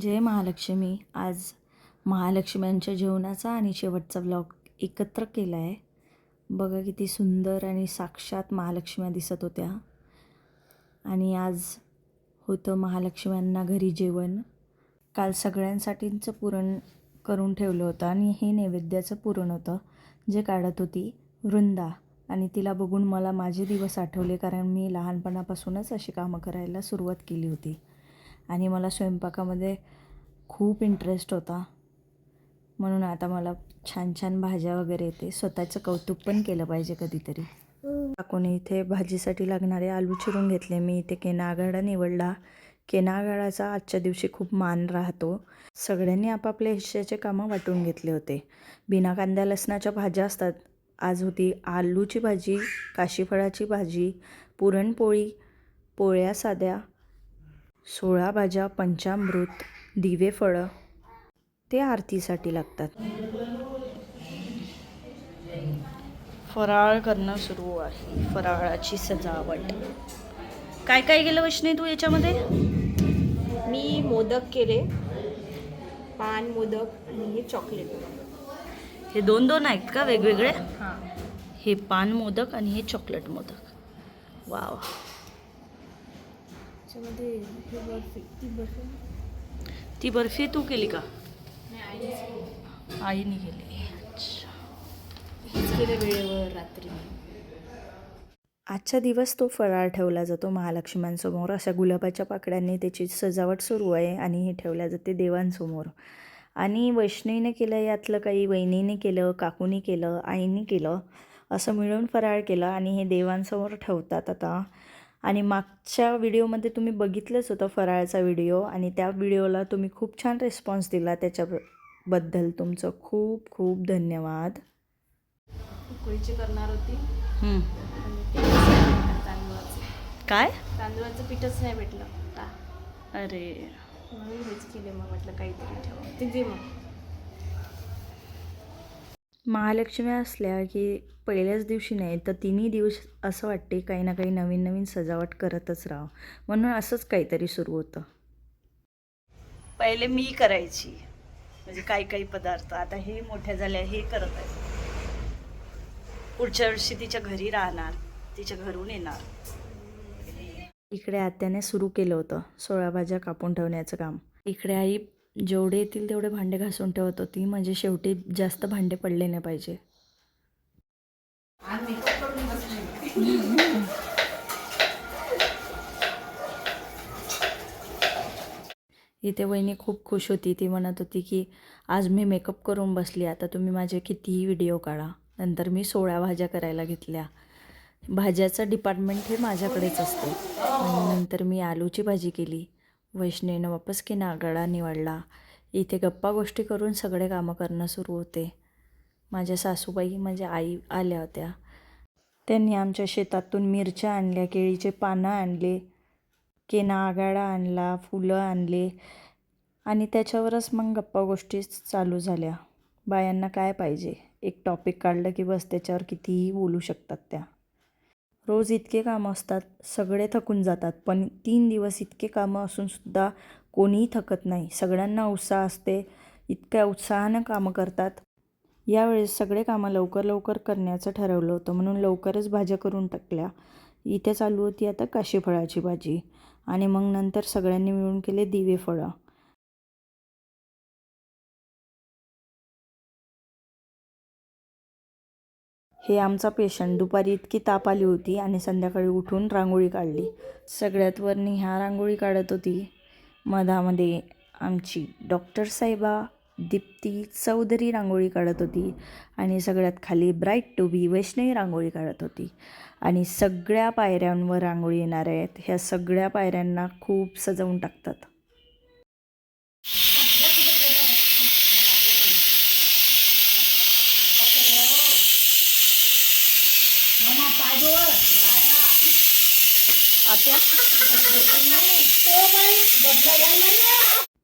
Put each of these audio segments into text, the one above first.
जय महालक्ष्मी. आज महालक्ष्म्यांच्या जेवणाचा आणि शेवटचा ब्लॉग एकत्र केला आहे बघा किती सुंदर आणि साक्षात महालक्ष्म्या दिसत होत्या. आणि आज होतं महालक्ष्म्यांना घरी जेवण. काल सगळ्यांसाठींचं पुरण करून ठेवलं होतं आणि हे नैवेद्याचं पुरण होतं जे काढत होती वृंदा. आणि तिला बघून मला माझे दिवस आठवले कारण मी लहानपणापासूनच अशी कामं करायला सुरुवात केली होती. आणि मला स्वयंपाकामध्ये खूप इंटरेस्ट होता. म्हणून आता मला छान छान भाज्या वगैरे येते. स्वतःचं कौतुक पण केलं पाहिजे कधीतरी. काकूने इथे भाजीसाठी लागणारे आलू चिरून घेतले. मी इथे केनागाडा निवडला. केनागाडाचा आजच्या दिवशी खूप मान राहतो. सगळ्यांनी आपापल्या हिश्श्याचे कामं वाटून घेतले होते. बिना कांद्या लसणाच्या भाज्या असतात. आज होती आलूची भाजी काशीफळाची भाजी पुरणपोळी पोळ्या साध्या सोळा भाज्या पंचामृत दिवे फळं. ते आरतीसाठी लागतात. फराळ करणं सुरू आहे. फराळाची सजावट. काय काय गेलं वैष्णवी तू याच्यामध्ये? मी मोदक केले. पान मोदक आणि हे चॉकलेट हे दोन दोन आहेत का वेगवेगळे? हां. हे पान मोदक आणि हे चॉकलेट मोदक. वाव. त्याच्यामध्ये हे बर्फी ती बर्फी. ती बर्फी तू केली का? आईने केली. हेच केलं वेळेवर रात्री. आजचा दिवस तो फराळ ठेवला जातो महालक्ष्म्यांसमोर. अशा गुलाबाच्या पाकड्यांनी त्याची सजावट सुरू आहे आणि हे ठेवल्या जाते देवांसमोर. आणि वैष्णवीने केलं यातलं काही वहिनीने केलं काकूने केलं आईने केलं असं मिळून फराळ केलं आणि हे देवांसमोर ठेवतात आता. आणि मागच्या व्हिडिओमध्ये तुम्ही बघितलंच होतं फराळचा व्हिडिओ आणि त्या व्हिडिओला तुम्ही खूप छान रिस्पॉन्स दिला त्याच्याबद्दल. तुमचं खूप खूप धन्यवाद. उकळीची करणार होती. काय? तांदूळाचं पीठच नाही भेटलं. अरे. हेच केले मग म्हटलं काहीतरी ठेवा. ते दे मग. महालक्ष्मी असल्या की पहिल्याच दिवशी नाही तर तिन्ही दिवस असं वाटते काही ना काही नवीन नवीन सजावट करतच राहावं. म्हणून असंच काहीतरी सुरू होतं. पहिले मी करायची. म्हणजे काही काही पदार्थ. आता हे मोठ्या झाल्या हे करत आहे. पुढच्या वर्षी तिच्या घरी राहणार तिच्या घरून येणार. इकडे आत्याने सुरू केलं होतं सोळा भाज्या कापून ठेवण्याचं काम. इकडे आई जेवढे येतील तेवढे भांडे घासून ठेवत. होती म्हणजे शेवटी जास्त भांडे पडले नाही पाहिजे. इथे वहिनी खूप खुश होती. ती म्हणत होती की आज मी मेकअप करून बसली. आता तुम्ही माझे कितीही व्हिडिओ काढा. नंतर मी सोळा भाज्या करायला घेतल्या. भाज्याचं डिपार्टमेंट हे माझ्याकडेच असते. आणि नंतर मी आलूची भाजी केली. वैष्णवीनं वापस की नागडा निवडला. इथे गप्पा गोष्टी करून सगळे कामं करणं सुरू होते. माझ्या सासूबाई माझ्या आई आल्या होत्या. त्यांनी आमच्या शेतातून मिरच्या आणल्या केळीचे पानं आणले केना आगाडा आणला फुलं आणले आणि त्याच्यावरच मग गप्पा गोष्टी चालू झाल्या. बायांना काय पाहिजे? एक टॉपिक काढलं की बस त्याच्यावर कितीही बोलू शकतात त्या. रोज इतके कामं असतात सगळे थकून जातात. पण तीन दिवस इतके कामं असूनसुद्धा कोणीही थकत नाही. सगळ्यांना उत्साह असते इतक्या उत्साहानं कामं करतात. यावेळेस सगळे कामं लवकर लवकर करण्याचं ठरवलं होतं. म्हणून लवकरच भाज्या करून टाकल्या. इथे चालू होती आता काशीफळाची भाजी. आणि मग नंतर सगळ्यांनी मिळून केले दिवे फळं. हे आमचा पेशंट दुपारी इतकी ताप आली होती आणि संध्याकाळी उठून रांगोळी काढली. सगळ्यात वरनी ह्या रांगोळी काढत होती. मधामध्ये आमची डॉक्टर साहेबा दीप्ती चौधरी रांगोळी काढत होती आणि सगळ्यात खाली bright to be Vaishnavi rangoli काढत होती. आणि सगळ्या पायऱ्यांवर रांगोळी येणार आहेत. ह्या सगळ्या पायऱ्यांना खूप सजवून टाकतात.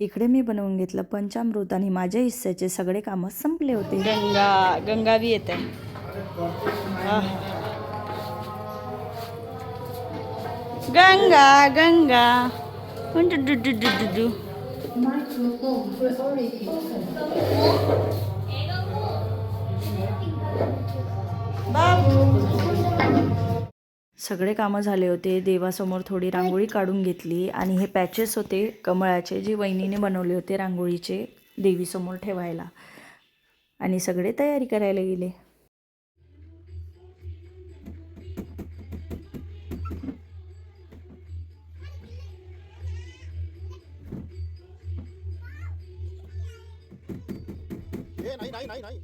इकडे मी बनवून घेतलं पंचामृत आणि माझ्या हिस्स्याचे सगळे कामं संपले होते. गंगा गंगावी येते. गंगा गंगा. डु- सगळे कामं झाले होते. देवासमोर थोडी रांगोळी काढून घेतली आणि हे पॅचेस होते कमळाचे जे वहिनीने बनवले होते रांगोळीचे देवीसमोर ठेवायला. आणि सगळे तयारी करायला गेले. नाही नाही नाही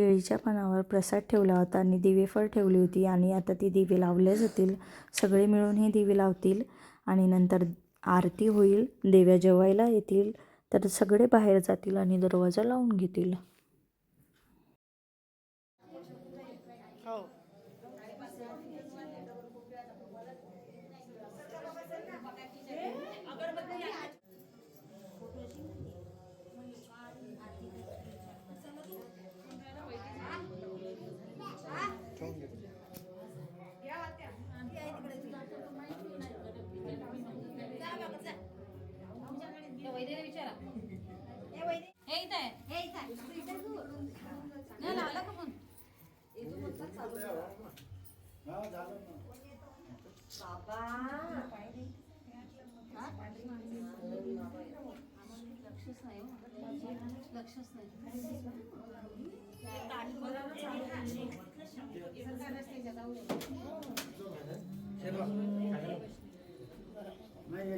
केळीच्या पानावर प्रसाद ठेवला होता आणि दिवेफळ ठेवली होती आणि आता ती दिवे लावले जातील. सगळे मिळून हे दिवे लावतील आणि नंतर आरती होईल देव्या जेवायला येतील तर सगळे बाहेर जातील आणि दरवाजा लावून घेतील.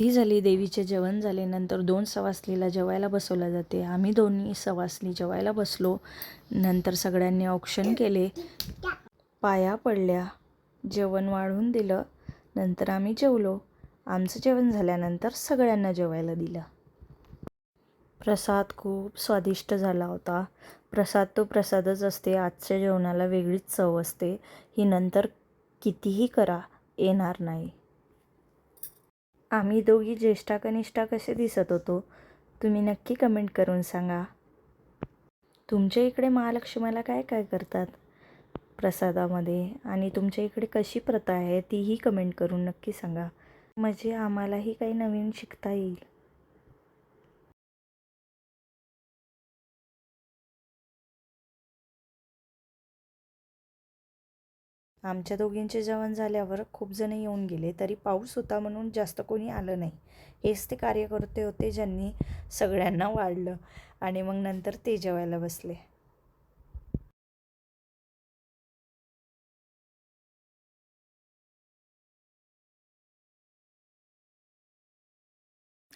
आरती झाली देवीचे जेवण झाले नंतर दोन सवासलीला जेवायला बसवलं जाते. आम्ही दोन्ही सवासली जेवायला बसलो नंतर सगळ्यांनी औक्षण केले. पाया पडल्या जेवण वाढून दिलं नंतर आम्ही जेवलो. आमचं जेवण झाल्यानंतर सगळ्यांना जेवायला दिलं. प्रसाद खूप स्वादिष्ट झाला होता. प्रसाद तो प्रसादच असते आजच्या जेवणाला वेगळीच चव असते. ही नंतर कितीही करा येणार नाही. आम्ही दोघी ज्येष्ठा कनिष्ठा कसे दिसत होतो तुम्ही नक्की कमेंट करून सांगा. तुमच्या इकडे महालक्ष्मीला काय काय करतात प्रसादामध्ये आणि तुमच्या इकडे कशी प्रथा आहे तीही कमेंट करून नक्की सांगा. म्हणजे आम्हालाही काही नवीन शिकता येईल. आमच्या दोघींचे जेवण झाल्यावर खूप जण येऊन गेले तरी पाऊस होता म्हणून जास्त कोणी आलं नाही. हेच ते कार्यकर्ते होते ज्यांनी सगळ्यांना वाढलं आणि मग नंतर ते जेवायला बसले.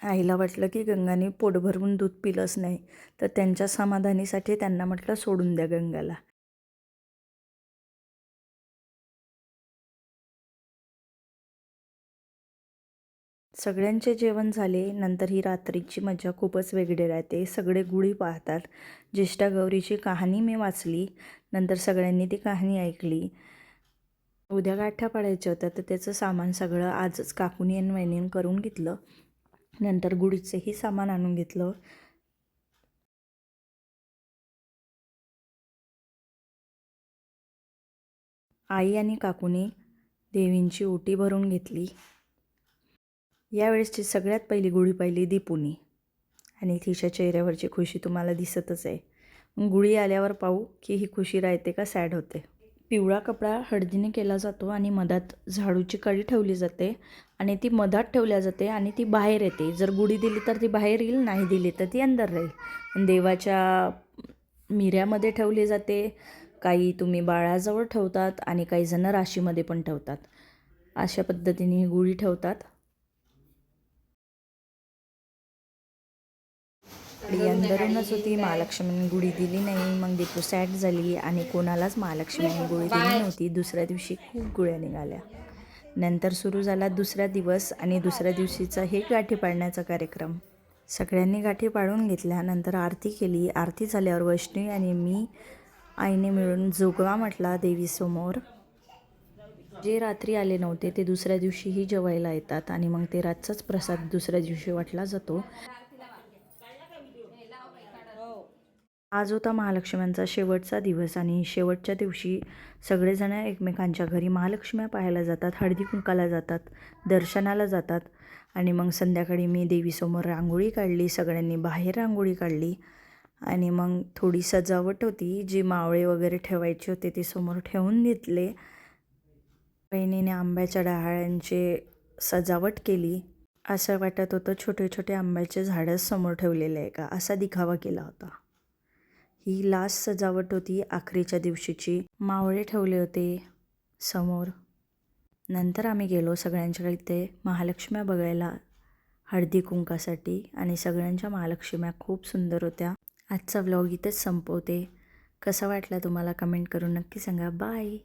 आईला वाटलं की गंगाने पोट भरून दूध पिलंच नाही तर त्यांच्या समाधानीसाठी त्यांना म्हटलं सोडून द्या गंगाला. सगळ्यांचे जेवण झाले नंतर ही रात्रीची मजा खूपच वेगळी राहते. सगळे गुढी पाहतात. ज्येष्ठा गौरीची कहाणी मी वाचली नंतर सगळ्यांनी ती कहाणी ऐकली. उद्या गाठ्या पाडायच्या होत्या तर त्याचं सामान सगळं आजच काकुनी आणि वहिनीनं करून घेतलं. नंतर गुढीचंही सामान आणून घेतलं. आई आणि काकूने देवींची ओटी भरून घेतली. यावेळेसची सगळ्यात पहिली गुढी पाहिली दीपूनी. आणि तिच्या चेहऱ्यावरची खुशी तुम्हाला दिसतच आहे. गुढी आल्यावर पाहू की ही खुशी राहते का सॅड होते. पिवळा कपडा हळदीने केला जातो आणि मधात झाडूची कळी ठेवली जाते आणि ती मधात ठेवल्या जाते आणि ती बाहेर येते. जर गुढी दिली तर ती बाहेर येईल नाही दिली तर ती अंदर राहील. देवाच्या मिऱ्यामध्ये ठेवली जाते. काही तुम्ही बाळाजवळ ठेवतात आणि काही जणं राशीमध्ये पण ठेवतात. अशा पद्धतीने ही गुढी ठेवतात. आणि अंदरूनच होती महालक्ष्मीने गुढी दिली नाही मग दीपू सॅड झाली आणि कोणालाच महालक्ष्मीने गुढी दिली नव्हती. दुसऱ्या दिवशी खूप गुळ्या निघाल्या. नंतर सुरू झाला दुसरा दिवस आणि दुसऱ्या दिवशीचा हे गाठी पाडण्याचा कार्यक्रम. सगळ्यांनी गाठी पाडून घेतल्या नंतर आरती केली. आरती झाल्यावर वैष्णवी आणि मी आईने मिळून जोगवा म्हटला देवीसमोर. जे रात्री आले नव्हते ते दुसऱ्या दिवशीही जेवायला येतात आणि मग ते रातचाच प्रसाद दुसऱ्या दिवशी वाटला जातो. आज होता महालक्ष्म्यांचा शेवटचा दिवस आणि शेवटच्या दिवशी सगळेजण एकमेकांच्या घरी महालक्ष्म्या पाहायला जातात हळदी कुंकाला जातात दर्शनाला जातात आणि मग संध्याकाळी मी देवीसमोर रांगोळी काढली सगळ्यांनी बाहेर रांगोळी काढली आणि मग थोडी सजावट होती जी मावळे वगैरे ठेवायचे होते ते समोर ठेवून घेतले. बहिणीने आंब्याच्या डहाळ्यांचे सजावट केली. असं वाटत होतं छोटे छोटे आंब्याचे झाडं समोर ठेवलेले आहे का? असा दिखावा केला होता. ही लास्ट सजावट होती आखरीच्या दिवशीची. मावळे ठेवले होते समोर. नंतर आम्ही गेलो सगळ्यांच्याकडे इथे महालक्ष्म्या बघायला हळदी कुंकासाठी. आणि सगळ्यांच्या महालक्ष्म्या खूप सुंदर होत्या. आजचा व्लॉग इथेच संपवते. कसा वाटला तुम्हाला कमेंट करून नक्की सांगा. बाय